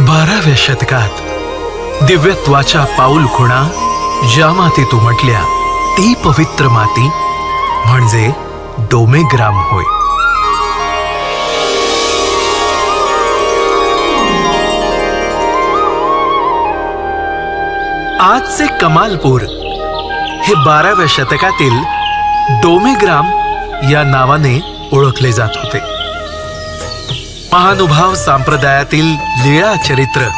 बाराव्या शतकात दिव्यत्वाच्या पाऊल खुणा ज्या मातीत म्हटल्या ती पवित्र माती म्हणजे डोमेग्राम होय. आजचे कमालपूर हे बाराव्या शतकातील डोमेग्राम या नावाने ओळखले जात होते. महानुभाव संप्रदायातील लीळा चरित्र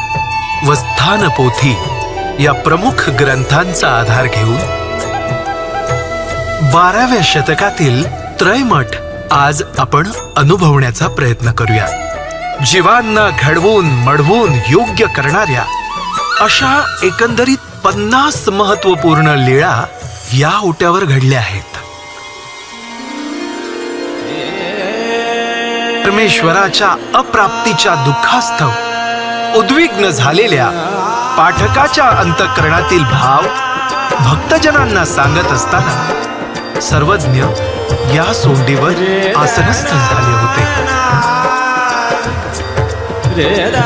व स्थान पोथी या प्रमुख ग्रंथांचा आधार घेऊन बाराव्या शतकातील त्रयमठ आज आपण अनुभवण्याचा प्रयत्न करूया. जीवांना घडवून मडवून योग्य करणाऱ्या अशा एकंदरीत पन्नास महत्त्वपूर्ण लीळा या ओट्यावर घडल्या आहेत. परमेश्वराच्या अप्राप्तीच्या दुःखास्तव उद्विग्न झालेल्या पाठकाच्या अंतकरणातील भाव भक्तजनांना सांगत असताना सर्वज्ञ या सोंडीवर आसनस्थ झाले होते. रे दा